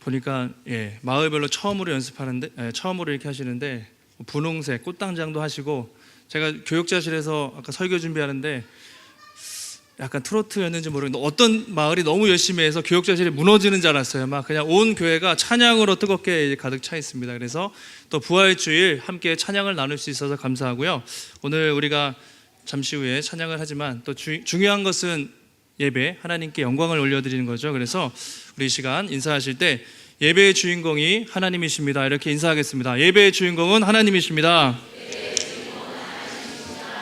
보니까 예, 마을별로 처음으로 연습하는데 예, 처음으로 이렇게 하시는데 분홍색 꽃당장도 하시고 제가 교육자실에서 아까 설교 준비하는데 약간 트로트였는지 모르겠는데 어떤 마을이 너무 열심히 해서 교육자실이 무너지는 줄 알았어요. 막 그냥 온 교회가 찬양으로 뜨겁게 가득 차 있습니다. 그래서 또 부활 주일 함께 찬양을 나눌 수 있어서 감사하고요. 오늘 우리가 잠시 후에 찬양을 하지만 또 주, 중요한 것은 예배 하나님께 영광을 올려드리는 거죠. 그래서 우리 이 시간 인사하실 때 예배의 주인공이 하나님이십니다. 이렇게 인사하겠습니다. 예배의 주인공은 하나님이십니다.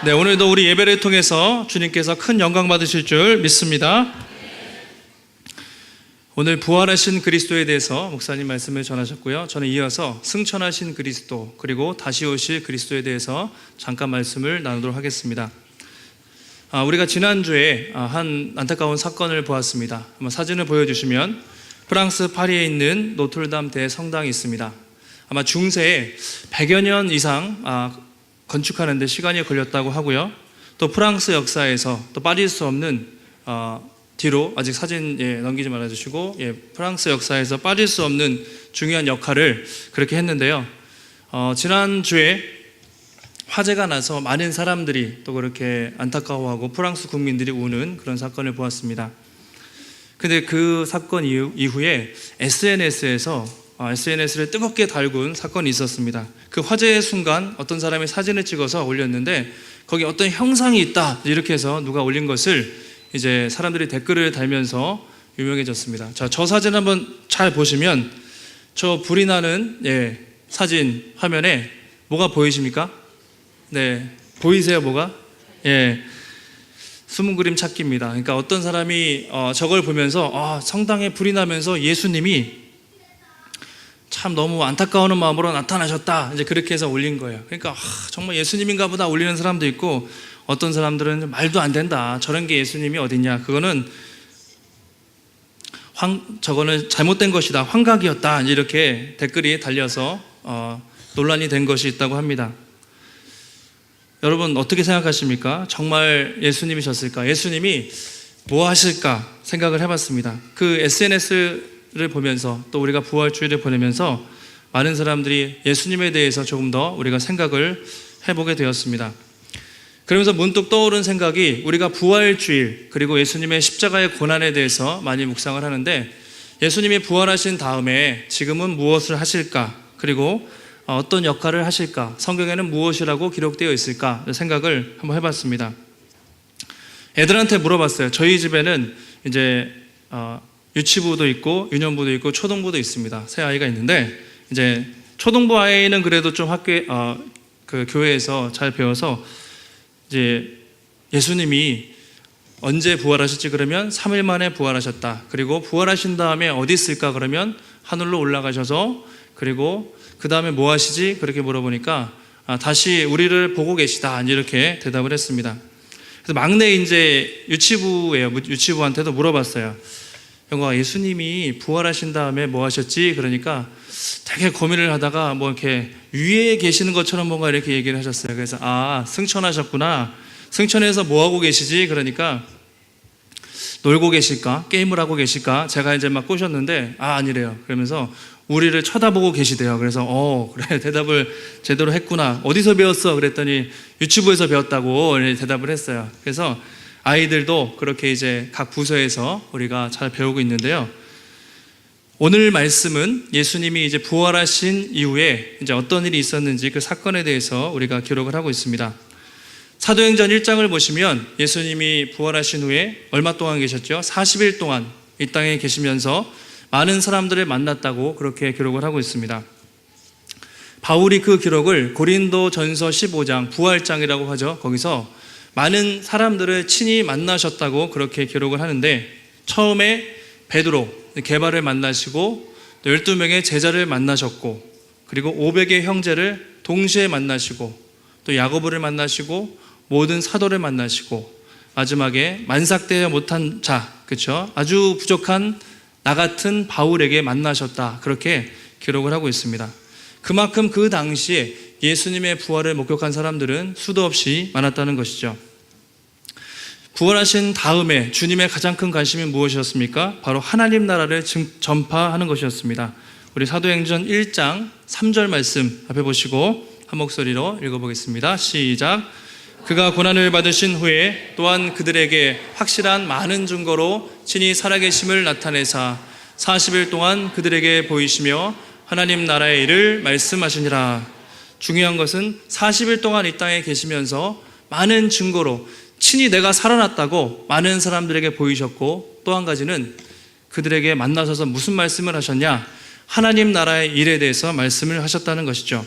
네, 오늘도 우리 예배를 통해서 주님께서 큰 영광 받으실 줄 믿습니다. 오늘 부활하신 그리스도에 대해서 목사님 말씀을 전하셨고요. 저는 이어서 승천하신 그리스도 그리고 다시 오실 그리스도에 대해서 잠깐 말씀을 나누도록 하겠습니다. 아, 우리가 지난주에 아, 한 안타까운 사건을 보았습니다. 한번 사진을 보여주시면 프랑스 파리에 있는 노틀담 대성당이 있습니다. 아마 중세에 100여 년 이상 아, 건축하는데 시간이 걸렸다고 하고요. 또 프랑스 역사에서 또 빠질 수 없는 어, 뒤로 아직 사진 예, 넘기지 말아주시고 예, 프랑스 역사에서 빠질 수 없는 중요한 역할을 그렇게 했는데요. 어, 지난 주에 화재가 나서 많은 사람들이 또 그렇게 안타까워하고 프랑스 국민들이 우는 그런 사건을 보았습니다. 근데 그 사건 이후, 이후에 SNS에서 SNS를 뜨겁게 달군 사건이 있었습니다. 그 화재의 순간 어떤 사람이 사진을 찍어서 올렸는데 거기 어떤 형상이 있다 이렇게 해서 누가 올린 것을 이제 사람들이 댓글을 달면서 유명해졌습니다. 자, 저 사진 한번 잘 보시면 저 불이 나는 예, 사진 화면에 뭐가 보이십니까? 네, 보이세요 뭐가? 예. 숨은 그림 찾기입니다. 그러니까 어떤 사람이 어, 저걸 보면서 아, 성당에 불이 나면서 예수님이 참 너무 안타까워하는 마음으로 나타나셨다. 이제 그렇게 해서 올린 거예요. 그러니까 아, 정말 예수님인가 보다 올리는 사람도 있고 어떤 사람들은 말도 안 된다. 저런 게 예수님이 어딨냐. 그거는 황, 저거는 잘못된 것이다. 환각이었다. 이렇게 댓글이 달려서 어, 논란이 된 것이 있다고 합니다. 여러분 어떻게 생각하십니까? 정말 예수님이셨을까? 예수님이 뭐 하실까 생각을 해봤습니다. 그 SNS를 보면서 또 우리가 부활주의를 보내면서 많은 사람들이 예수님에 대해서 조금 더 우리가 생각을 해보게 되었습니다. 그러면서 문득 떠오른 생각이 우리가 부활주일 그리고 예수님의 십자가의 고난에 대해서 많이 묵상을 하는데 예수님이 부활하신 다음에 지금은 무엇을 하실까? 그리고 어떤 역할을 하실까? 성경에는 무엇이라고 기록되어 있을까? 생각을 한번 해봤습니다. 애들한테 물어봤어요. 저희 집에는 이제 어, 유치부도 있고 유년부도 있고 초등부도 있습니다. 새 아이가 있는데 이제 초등부 아이는 그래도 좀 학교 어, 그 교회에서 잘 배워서 이제 예수님이 언제 부활하셨지 그러면 3일 만에 부활하셨다. 그리고 부활하신 다음에 어디 있을까 그러면 하늘로 올라가셔서 그리고 그 다음에 뭐 하시지? 그렇게 물어보니까 아, 다시 우리를 보고 계시다. 이렇게 대답을 했습니다. 그래서 막내 이제 유치부예요. 유치부한테도 물어봤어요. 영광 예수님이 부활하신 다음에 뭐 하셨지? 그러니까 되게 고민을 하다가 뭐 이렇게 위에 계시는 것처럼 뭔가 이렇게 얘기를 하셨어요. 그래서 아 승천하셨구나. 승천해서 뭐 하고 계시지? 그러니까 놀고 계실까? 게임을 하고 계실까? 제가 이제 막 꼬셨는데 아 아니래요. 그러면서 우리를 쳐다보고 계시대요. 그래서 어 그래 대답을 제대로 했구나. 어디서 배웠어? 그랬더니 유튜브에서 배웠다고 대답을 했어요. 그래서 아이들도 그렇게 이제 각 부서에서 우리가 잘 배우고 있는데요. 오늘 말씀은 예수님이 이제 부활하신 이후에 이제 어떤 일이 있었는지 그 사건에 대해서 우리가 기록을 하고 있습니다. 사도행전 1장을 보시면 예수님이 부활하신 후에 얼마 동안 계셨죠? 40일 동안 이 땅에 계시면서 많은 사람들을 만났다고 그렇게 기록을 하고 있습니다. 바울이 그 기록을 고린도 전서 15장 부활장이라고 하죠. 거기서 많은 사람들을 친히 만나셨다고 그렇게 기록을 하는데 처음에 베드로 개발을 만나시고 또 12명의 제자를 만나셨고 그리고 500의 형제를 동시에 만나시고 또 야고보를 만나시고 모든 사도를 만나시고 마지막에 만삭되어 못한 자 그렇죠? 아주 부족한 나 같은 바울에게 만나셨다. 그렇게 기록을 하고 있습니다. 그만큼 그 당시에 예수님의 부활을 목격한 사람들은 수도 없이 많았다는 것이죠. 부활하신 다음에 주님의 가장 큰 관심이 무엇이었습니까? 바로 하나님 나라를 증- 전파하는 것이었습니다. 우리 사도행전 1장 3절 말씀 앞에 보시고 한 목소리로 읽어보겠습니다. 시작. 그가 고난을 받으신 후에 또한 그들에게 확실한 많은 증거로 친히 살아계심을 나타내사 40일 동안 그들에게 보이시며 하나님 나라의 일을 말씀하시니라. 중요한 것은 40일 동안 이 땅에 계시면서 많은 증거로 친히 내가 살아났다고 많은 사람들에게 보이셨고 또 한 가지는 그들에게 만나셔서 무슨 말씀을 하셨냐? 하나님 나라의 일에 대해서 말씀을 하셨다는 것이죠.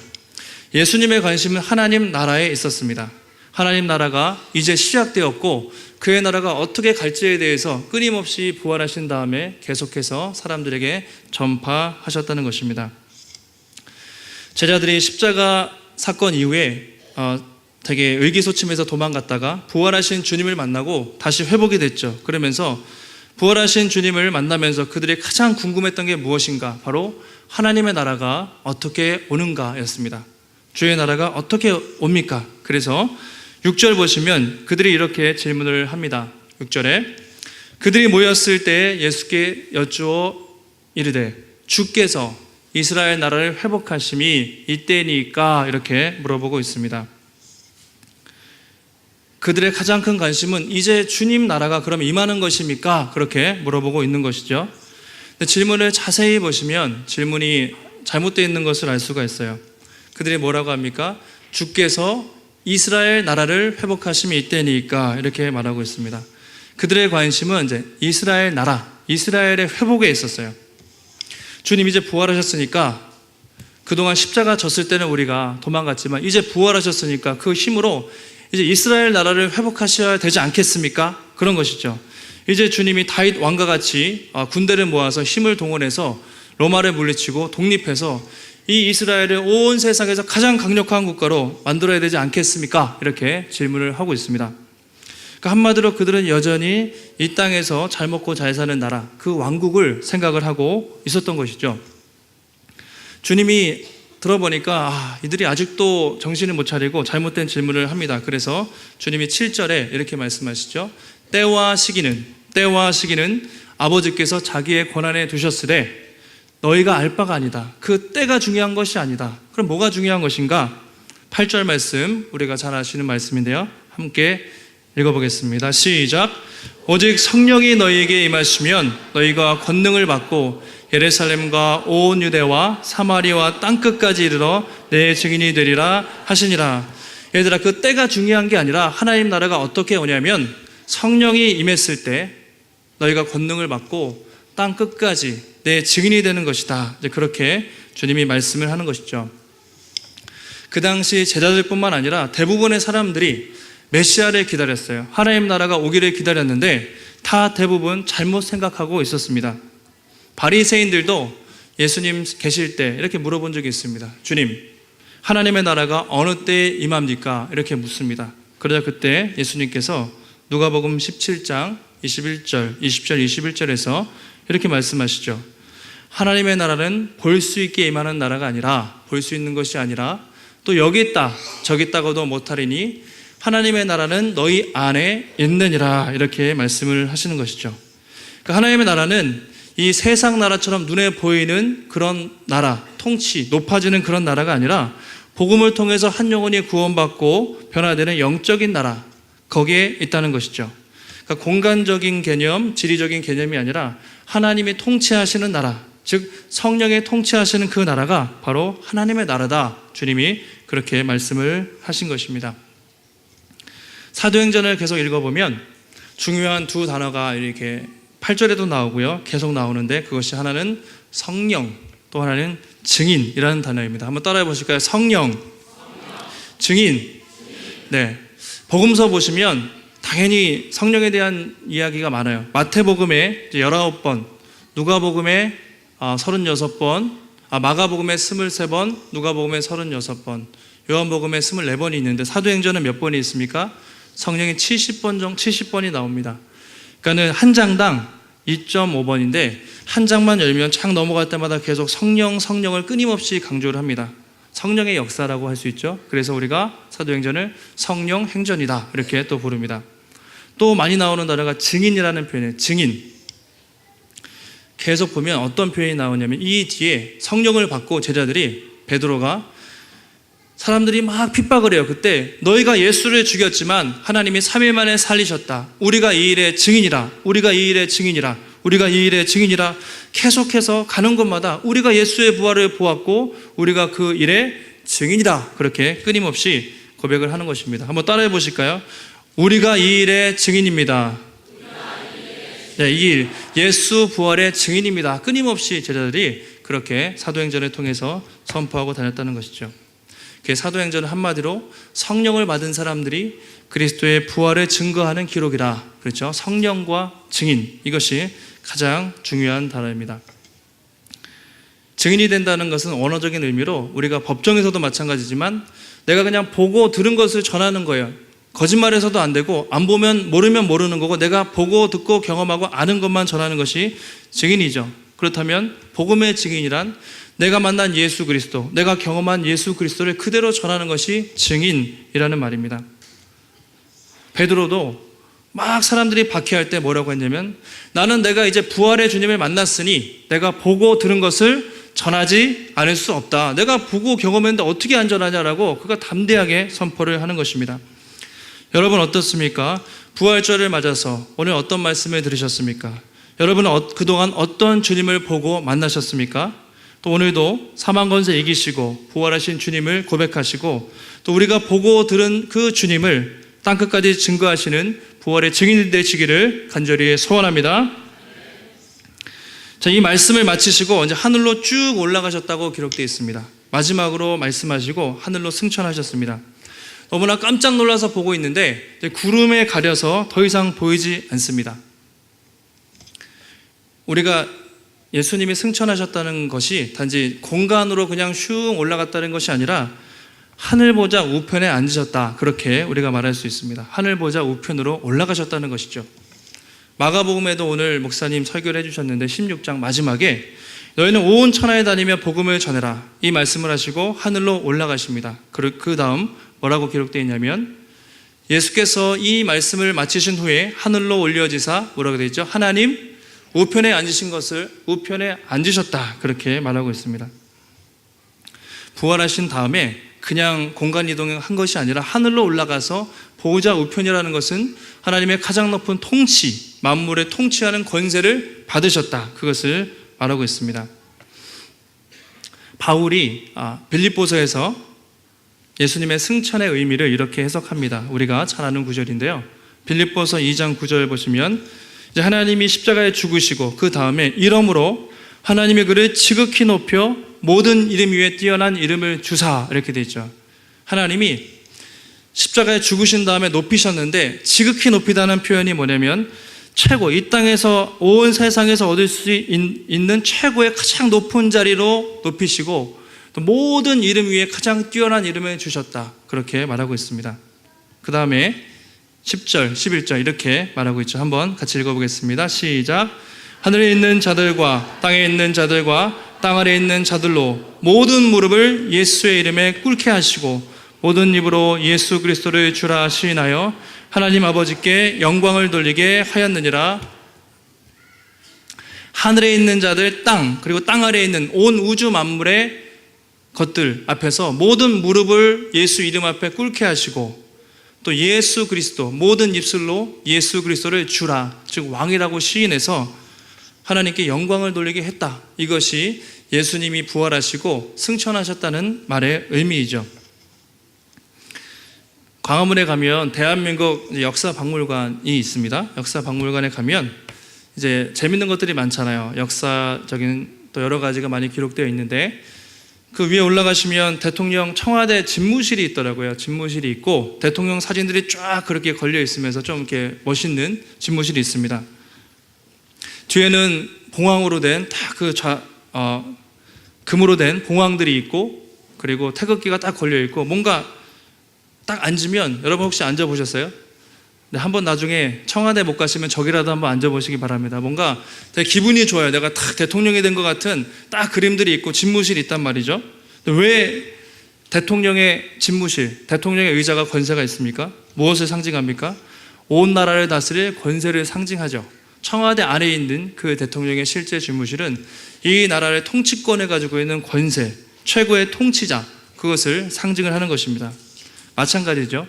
예수님의 관심은 하나님 나라에 있었습니다. 하나님 나라가 이제 시작되었고 그의 나라가 어떻게 갈지에 대해서 끊임없이 부활하신 다음에 계속해서 사람들에게 전파하셨다는 것입니다. 제자들이 십자가 사건 이후에 어, 되게 의기소침해서 도망갔다가 부활하신 주님을 만나고 다시 회복이 됐죠. 그러면서 부활하신 주님을 만나면서 그들이 가장 궁금했던 게 무엇인가? 바로 하나님의 나라가 어떻게 오는가였습니다. 주의 나라가 어떻게 옵니까? 그래서 6절 보시면 그들이 이렇게 질문을 합니다. 6절에 그들이 모였을 때 예수께 여쭈어 이르되 주께서 이스라엘 나라를 회복하심이 이때니까 이렇게 물어보고 있습니다. 그들의 가장 큰 관심은 이제 주님 나라가 그럼 임하는 것입니까? 그렇게 물어보고 있는 것이죠. 질문을 자세히 보시면 질문이 잘못되어 있는 것을 알 수가 있어요. 그들이 뭐라고 합니까? 주께서 이스라엘 나라를 회복하심이 이때니까 이렇게 말하고 있습니다. 그들의 관심은 이제 이스라엘 나라, 이스라엘의 회복에 있었어요. 주님 이제 부활하셨으니까 그동안 십자가 졌을 때는 우리가 도망갔지만 이제 부활하셨으니까 그 힘으로 이제 이스라엘 나라를 회복하셔야 되지 않겠습니까? 그런 것이죠. 이제 주님이 다윗 왕과 같이 아, 군대를 모아서 힘을 동원해서 로마를 물리치고 독립해서 이 이스라엘을 온 세상에서 가장 강력한 국가로 만들어야 되지 않겠습니까? 이렇게 질문을 하고 있습니다. 그러니까 한마디로 그들은 여전히 이 땅에서 잘 먹고 잘 사는 나라, 그 왕국을 생각을 하고 있었던 것이죠. 주님이 들어보니까 아, 이들이 아직도 정신을 못 차리고 잘못된 질문을 합니다. 그래서 주님이 7절에 이렇게 말씀하시죠. 때와 시기는 때와 시기는 아버지께서 자기의 권한에 두셨으되 너희가 알 바가 아니다. 그 때가 중요한 것이 아니다. 그럼 뭐가 중요한 것인가? 8절 말씀 우리가 잘 아시는 말씀인데요. 함께 읽어보겠습니다. 시작. 오직 성령이 너희에게 임하시면 너희가 권능을 받고 예루살렘과 온 유대와 사마리와 땅 끝까지 이르러 내 증인이 되리라 하시니라. 얘들아 그 때가 중요한 게 아니라 하나님 나라가 어떻게 오냐면 성령이 임했을 때 너희가 권능을 받고 땅 끝까지 내 증인이 되는 것이다. 그렇게 주님이 말씀을 하는 것이죠. 그 당시 제자들뿐만 아니라 대부분의 사람들이 메시아를 기다렸어요. 하나님 나라가 오기를 기다렸는데 다 대부분 잘못 생각하고 있었습니다. 바리새인들도 예수님 계실 때 이렇게 물어본 적이 있습니다. 주님, 하나님의 나라가 어느 때에 임합니까? 이렇게 묻습니다. 그러자 그때 예수님께서 누가복음 17장 21절, 20절, 21절에서 이렇게 말씀하시죠. 하나님의 나라는 볼 수 있게 임하는 나라가 아니라 볼 수 있는 것이 아니라 또 여기 있다 저기 있다고도 못하리니 하나님의 나라는 너희 안에 있느니라 이렇게 말씀을 하시는 것이죠. 그러니까 하나님의 나라는 이 세상 나라처럼 눈에 보이는 그런 나라, 통치, 높아지는 그런 나라가 아니라 복음을 통해서 한 영혼이 구원받고 변화되는 영적인 나라, 거기에 있다는 것이죠. 그러니까 공간적인 개념, 지리적인 개념이 아니라 하나님이 통치하시는 나라, 즉 성령의 통치하시는 그 나라가 바로 하나님의 나라다. 주님이 그렇게 말씀을 하신 것입니다. 사도행전을 계속 읽어보면 중요한 두 단어가 이렇게 8절에도 나오고요. 계속 나오는데 그것이 하나는 성령, 또 하나는 증인이라는 단어입니다. 한번 따라해 보실까요? 성령, 증인. 네. 복음서 보시면 당연히 성령에 대한 이야기가 많아요. 마태복음에 19번, 누가복음에 36번, 아, 마가복음에 23번, 누가복음에 36번, 요한복음에 24번이 있는데 사도행전은 몇 번이 있습니까? 성령이 70번 정 70번이 나옵니다. 그러니까는 한 장당 2.5번인데 한 장만 열면 창 넘어갈 때마다 계속 성령 성령을 끊임없이 강조를 합니다. 성령의 역사라고 할 수 있죠. 그래서 우리가 사도행전을 성령 행전이다 이렇게 또 부릅니다. 또 많이 나오는 단어가 증인이라는 표현이에요. 증인. 계속 보면 어떤 표현이 나오냐면 이 뒤에 성령을 받고 제자들이 베드로가 사람들이 막 핍박을 해요. 그때 너희가 예수를 죽였지만 하나님이 3일 만에 살리셨다. 우리가 이 일의 증인이라. 우리가 이 일의 증인이라. 우리가 이 일의 증인이라. 계속해서 가는 곳마다 우리가 예수의 부활을 보았고 우리가 그 일의 증인이다. 그렇게 끊임없이 고백을 하는 것입니다. 한번 따라해 보실까요? 우리가 이 일의 증인입니다. 네, 이 일, 예수 부활의 증인입니다. 끊임없이 제자들이 그렇게 사도행전을 통해서 선포하고 다녔다는 것이죠. 그 사도행전은 한마디로 성령을 받은 사람들이 그리스도의 부활을 증거하는 기록이라. 그렇죠? 성령과 증인. 이것이 가장 중요한 단어입니다. 증인이 된다는 것은 언어적인 의미로 우리가 법정에서도 마찬가지지만 내가 그냥 보고 들은 것을 전하는 거예요. 거짓말해서도 안 되고 안 보면 모르면 모르는 거고 내가 보고 듣고 경험하고 아는 것만 전하는 것이 증인이죠. 그렇다면 복음의 증인이란 내가 만난 예수 그리스도, 내가 경험한 예수 그리스도를 그대로 전하는 것이 증인이라는 말입니다. 베드로도 막 사람들이 박해할 때 뭐라고 했냐면 나는 내가 이제 부활의 주님을 만났으니 내가 보고 들은 것을 전하지 않을 수 없다. 내가 보고 경험했는데 어떻게 안전하냐라고 그가 담대하게 선포를 하는 것입니다. 여러분 어떻습니까? 부활절을 맞아서 오늘 어떤 말씀을 들으셨습니까? 여러분은 어- 그동안 어떤 주님을 보고 만나셨습니까? 또 오늘도 사망건세 이기시고 부활하신 주님을 고백하시고 또 우리가 보고 들은 그 주님을 땅끝까지 증거하시는 부활의 증인이 되시기를 간절히 소원합니다. 자, 이 말씀을 마치시고 이제 하늘로 쭉 올라가셨다고 기록되어 있습니다. 마지막으로 말씀하시고 하늘로 승천하셨습니다. 너무나 깜짝 놀라서 보고 있는데 구름에 가려서 더 이상 보이지 않습니다. 우리가 예수님이 승천하셨다는 것이 단지 공간으로 그냥 슝 올라갔다는 것이 아니라 하늘 보자 우편에 앉으셨다. 그렇게 우리가 말할 수 있습니다. 하늘 보자 우편으로 올라가셨다는 것이죠. 마가복음에도 오늘 목사님 설교를 해주셨는데 16장 마지막에 너희는 온 천하에 다니며 복음을 전해라. 이 말씀을 하시고 하늘로 올라가십니다. 그그 다음 뭐라고 기록되어 있냐면 예수께서 이 말씀을 마치신 후에 하늘로 올려지사 뭐라고 되어 있죠? 하나님 우편에 앉으신 것을 우편에 앉으셨다. 그렇게 말하고 있습니다. 부활하신 다음에 그냥 공간 이동한 것이 아니라 하늘로 올라가서 보호자 우편이라는 것은 하나님의 가장 높은 통치, 만물의 통치하는 권세를 받으셨다. 그것을 말하고 있습니다. 바울이 아, 빌립보서에서 예수님의 승천의 의미를 이렇게 해석합니다. 우리가 잘 아는 구절인데요. 빌립보서 2장 9절 보시면 이제 하나님이 십자가에 죽으시고 그 다음에 이름으로 하나님의 그를 지극히 높여 모든 이름 위에 뛰어난 이름을 주사 이렇게 되어 있죠. 하나님이 십자가에 죽으신 다음에 높이셨는데 지극히 높이다는 표현이 뭐냐면 최고 이 땅에서 온 세상에서 얻을 수 있- 있는 최고의 가장 높은 자리로 높이시고 또 모든 이름 위에 가장 뛰어난 이름을 주셨다. 그렇게 말하고 있습니다. 그 다음에 10절, 11절 이렇게 말하고 있죠. 한번 같이 읽어보겠습니다. 시작. 하늘에 있는 자들과 땅에 있는 자들과 땅 아래에 있는 자들로 모든 무릎을 예수의 이름에 꿇게 하시고 모든 입으로 예수 그리스도를 주라 시인하여 하나님 아버지께 영광을 돌리게 하였느니라. 하늘에 있는 자들 땅 그리고 땅 아래에 있는 온 우주 만물의 것들 앞에서 모든 무릎을 예수 이름 앞에 꿇게 하시고 또 예수 그리스도 모든 입술로 예수 그리스도를 주라 즉 왕이라고 시인해서 하나님께 영광을 돌리게 했다. 이것이 예수님이 부활하시고 승천하셨다는 말의 의미이죠. 광화문에 가면 대한민국 역사 박물관이 있습니다. 역사 박물관에 가면 이제 재밌는 것들이 많잖아요. 역사적인 또 여러 가지가 많이 기록되어 있는데 그 위에 올라가시면 대통령 청와대 집무실이 있더라고요. 집무실이 있고 대통령 사진들이 쫙 그렇게 걸려 있으면서 좀 이렇게 멋있는 집무실이 있습니다. 뒤에는 봉황으로 된 다그 어, 금으로 된 봉황들이 있고 그리고 태극기가 딱 걸려 있고 뭔가 딱 앉으면 여러분 혹시 앉아 보셨어요? 네, 한번 나중에 청와대 못 가시면 저기라도 한번 앉아 보시기 바랍니다. 뭔가 되게 기분이 좋아요. 내가 딱 대통령이 된 것 같은 딱 그림들이 있고 집무실이 있단 말이죠. 근데 왜 대통령의 집무실, 대통령의 의자가 권세가 있습니까? 무엇을 상징합니까? 온 나라를 다스릴 권세를 상징하죠. 청와대 안에 있는 그 대통령의 실제 집무실은 이 나라를 통치권에 가지고 있는 권세, 최고의 통치자, 그것을 상징을 하는 것입니다. 마찬가지죠.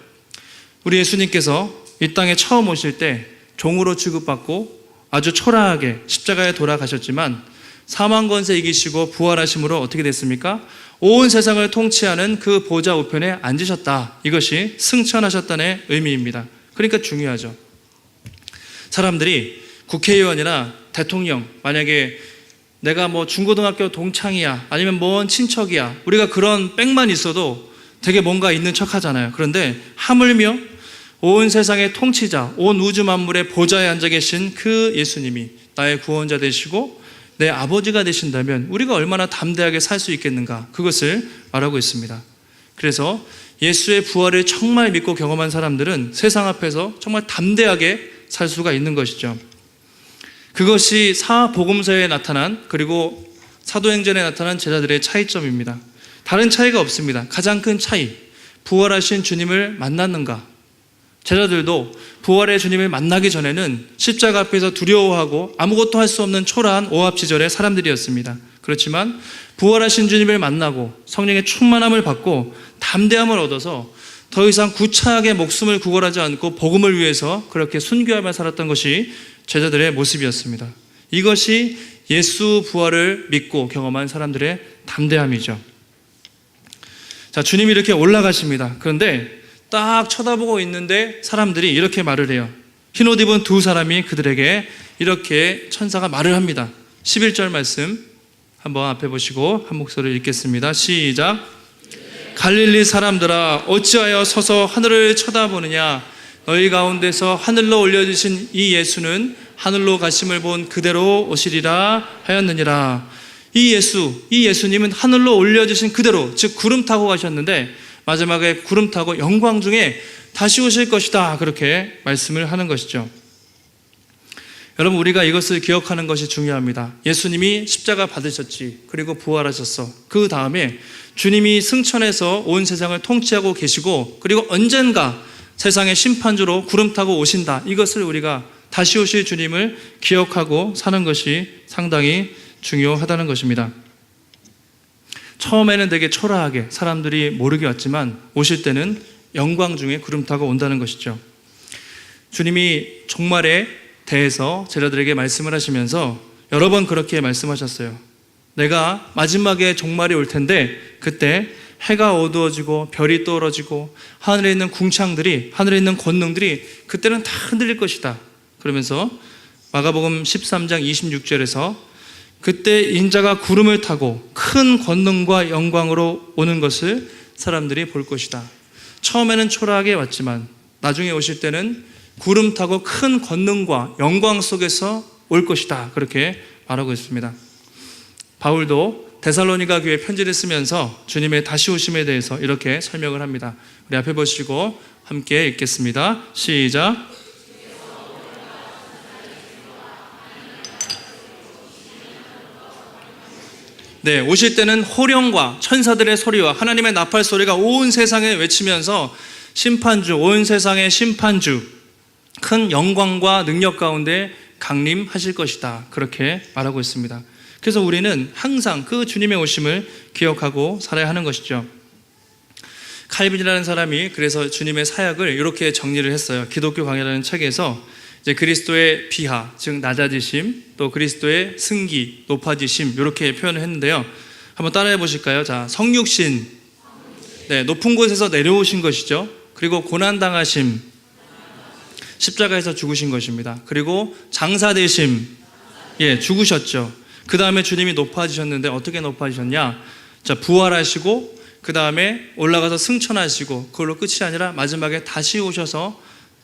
우리 예수님께서 이 땅에 처음 오실 때 종으로 취급받고 아주 초라하게 십자가에 돌아가셨지만 사망 권세 이기시고 부활하심으로 어떻게 됐습니까? 온 세상을 통치하는 그 보좌 우편에 앉으셨다. 이것이 승천하셨다는 의미입니다. 그러니까 중요하죠. 사람들이 국회의원이나 대통령 만약에 내가 뭐 중고등학교 동창이야 아니면 먼 친척이야 우리가 그런 빽만 있어도 되게 뭔가 있는 척 하잖아요. 그런데 하물며 온 세상의 통치자, 온 우주 만물의 보좌에 앉아 계신 그 예수님이 나의 구원자 되시고 내 아버지가 되신다면 우리가 얼마나 담대하게 살 수 있겠는가 그것을 말하고 있습니다. 그래서 예수의 부활을 정말 믿고 경험한 사람들은 세상 앞에서 정말 담대하게 살 수가 있는 것이죠. 그것이 사복음서에 나타난 그리고 사도행전에 나타난 제자들의 차이점입니다. 다른 차이가 없습니다. 가장 큰 차이. 부활하신 주님을 만났는가? 제자들도 부활의 주님을 만나기 전에는 십자가 앞에서 두려워하고 아무것도 할 수 없는 초라한 오합지절의 사람들이었습니다. 그렇지만 부활하신 주님을 만나고 성령의 충만함을 받고 담대함을 얻어서 더 이상 구차하게 목숨을 구걸하지 않고 복음을 위해서 그렇게 순교하며 살았던 것이 제자들의 모습이었습니다. 이것이 예수 부활을 믿고 경험한 사람들의 담대함이죠. 자, 주님이 이렇게 올라가십니다. 그런데 딱 쳐다보고 있는데 사람들이 이렇게 말을 해요. 흰옷 입은 두 사람이 그들에게 이렇게 천사가 말을 합니다. 11절 말씀 한번 앞에 보시고 한 목소리를 읽겠습니다. 시작. 갈릴리 사람들아 어찌하여 서서 하늘을 쳐다보느냐 너희 가운데서 하늘로 올려주신 이 예수는 하늘로 가심을 본 그대로 오시리라 하였느니라. 이 예수, 이 예수님은 하늘로 올려주신 그대로, 즉 구름 타고 가셨는데 마지막에 구름 타고 영광 중에 다시 오실 것이다. 그렇게 말씀을 하는 것이죠. 여러분, 우리가 이것을 기억하는 것이 중요합니다. 예수님이 십자가 받으셨지. 그리고 부활하셨어. 그 다음에 주님이 승천해서 온 세상을 통치하고 계시고, 그리고 언젠가 세상의 심판주로 구름 타고 오신다. 이것을 우리가 다시 오실 주님을 기억하고 사는 것이 상당히 중요하다는 것입니다. 처음에는 되게 초라하게 사람들이 모르게 왔지만 오실 때는 영광 중에 구름 타고 온다는 것이죠. 주님이 종말에 대해서 제자들에게 말씀을 하시면서 여러 번 그렇게 말씀하셨어요. 내가 마지막에 종말이 올 텐데 그때 해가 어두워지고 별이 떨어지고 하늘에 있는 궁창들이 하늘에 있는 권능들이 그때는 다 흔들릴 것이다. 그러면서 마가복음 13장 26절에서 그때 인자가 구름을 타고 큰 권능과 영광으로 오는 것을 사람들이 볼 것이다. 처음에는 초라하게 왔지만 나중에 오실 때는 구름 타고 큰 권능과 영광 속에서 올 것이다. 그렇게 말하고 있습니다. 바울도 데살로니가 교회 편지를 쓰면서 주님의 다시 오심에 대해서 이렇게 설명을 합니다. 우리 앞에 보시고 함께 읽겠습니다. 시작. 네, 오실 때는 호령과 천사들의 소리와 하나님의 나팔 소리가 온 세상에 외치면서 심판주, 온 세상의 심판주, 큰 영광과 능력 가운데 강림하실 것이다. 그렇게 말하고 있습니다. 그래서 우리는 항상 그 주님의 오심을 기억하고 살아야 하는 것이죠. 칼빈이라는 사람이 그래서 주님의 사역을 이렇게 정리를 했어요. 기독교 강해라는 책에서 이제 그리스도의 비하, 즉 낮아지심, 또 그리스도의 승기, 높아지심 이렇게 표현을 했는데요. 한번 따라해 보실까요? 자, 성육신, 네, 높은 곳에서 내려오신 것이죠. 그리고 고난 당하심, 십자가에서 죽으신 것입니다. 그리고 장사 되심, 예, 죽으셨죠. 그 다음에 주님이 높아지셨는데 어떻게 높아지셨냐? 자, 부활하시고 그 다음에 올라가서 승천하시고 그걸로 끝이 아니라 마지막에 다시 오셔서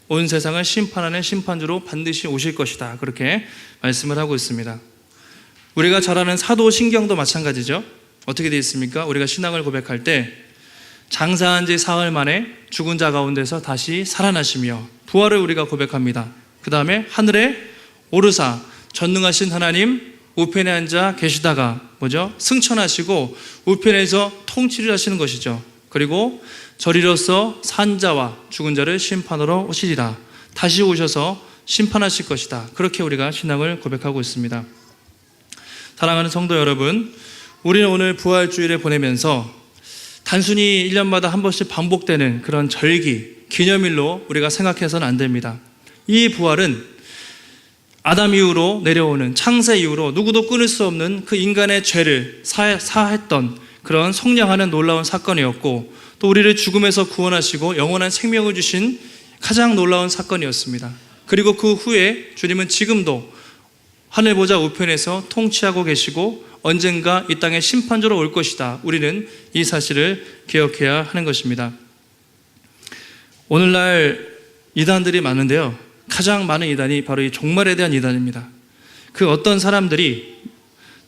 온 세상을 심판하는 심판주로 반드시 오실 것이다. 그렇게 말씀을 하고 있습니다. 우리가 잘 아는 사도신경도 마찬가지죠. 어떻게 되어 있습니까? 우리가 신앙을 고백할 때 장사한 지 사흘 만에 죽은 자 가운데서 다시 살아나시며 부활을 우리가 고백합니다. 그 다음에 하늘에 오르사 전능하신 하나님 우편에 앉아 계시다가 뭐죠? 승천하시고 우편에서 통치를 하시는 것이죠. 그리고 저리로서 산자와 죽은 자를 심판하러 오시리라. 다시 오셔서 심판하실 것이다. 그렇게 우리가 신앙을 고백하고 있습니다. 사랑하는 성도 여러분, 우리는 오늘 부활주일을 보내면서 단순히 1년마다 한 번씩 반복되는 그런 절기, 기념일로 우리가 생각해서는 안 됩니다. 이 부활은 아담 이후로 내려오는 창세 이후로 누구도 끊을 수 없는 그 인간의 죄를 사, 사했던 그런 성량하는 놀라운 사건이었고 또 우리를 죽음에서 구원하시고 영원한 생명을 주신 가장 놀라운 사건이었습니다. 그리고 그 후에 주님은 지금도 하늘 보좌 우편에서 통치하고 계시고 언젠가 이 땅에 심판조로 올 것이다. 우리는 이 사실을 기억해야 하는 것입니다. 오늘날 이단들이 많은데요. 가장 많은 이단이 바로 이 종말에 대한 이단입니다. 그 어떤 사람들이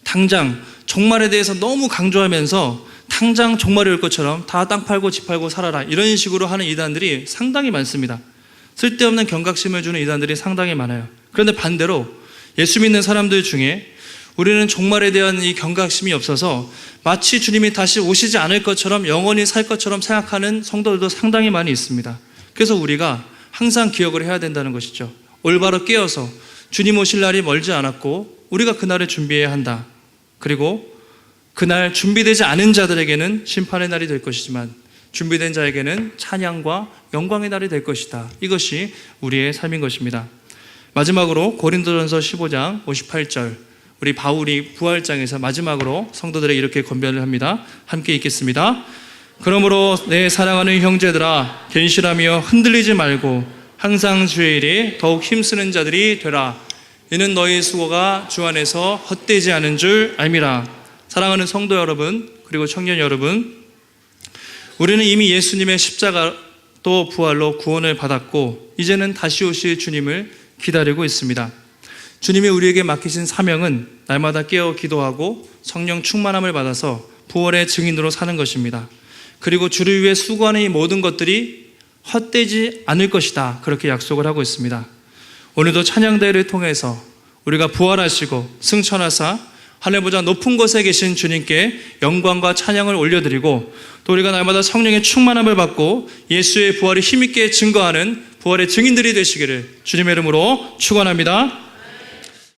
당장 종말에 대해서 너무 강조하면서 당장 종말이 올 것처럼 다 땅 팔고 집 팔고 살아라 이런 식으로 하는 이단들이 상당히 많습니다. 쓸데없는 경각심을 주는 이단들이 상당히 많아요. 그런데 반대로 예수 믿는 사람들 중에 우리는 종말에 대한 이 경각심이 없어서 마치 주님이 다시 오시지 않을 것처럼 영원히 살 것처럼 생각하는 성도들도 상당히 많이 있습니다. 그래서 우리가 항상 기억을 해야 된다는 것이죠. 올바로 깨어서 주님 오실 날이 멀지 않았고 우리가 그날을 준비해야 한다. 그리고 그날 준비되지 않은 자들에게는 심판의 날이 될 것이지만 준비된 자에게는 찬양과 영광의 날이 될 것이다. 이것이 우리의 삶인 것입니다. 마지막으로 고린도전서 15장 58절 우리 바울이 부활장에서 마지막으로 성도들에게 이렇게 권면을 합니다. 함께 읽겠습니다. 그러므로 내 사랑하는 형제들아 견실하며 흔들리지 말고 항상 주의 일에 더욱 힘쓰는 자들이 되라. 이는 너희 수고가 주 안에서 헛되지 않은 줄 알미라. 사랑하는 성도 여러분 그리고 청년 여러분 우리는 이미 예수님의 십자가 또 부활로 구원을 받았고 이제는 다시 오실 주님을 기다리고 있습니다. 주님이 우리에게 맡기신 사명은 날마다 깨어 기도하고 성령 충만함을 받아서 부활의 증인으로 사는 것입니다. 그리고 주를 위해 수고하는 이 모든 것들이 헛되지 않을 것이다. 그렇게 약속을 하고 있습니다. 오늘도 찬양대회를 통해서 우리가 부활하시고 승천하사 하늘보다 높은 곳에 계신 주님께 영광과 찬양을 올려드리고 또 우리가 날마다 성령의 충만함을 받고 예수의 부활을 힘있게 증거하는 부활의 증인들이 되시기를 주님의 이름으로 축원합니다.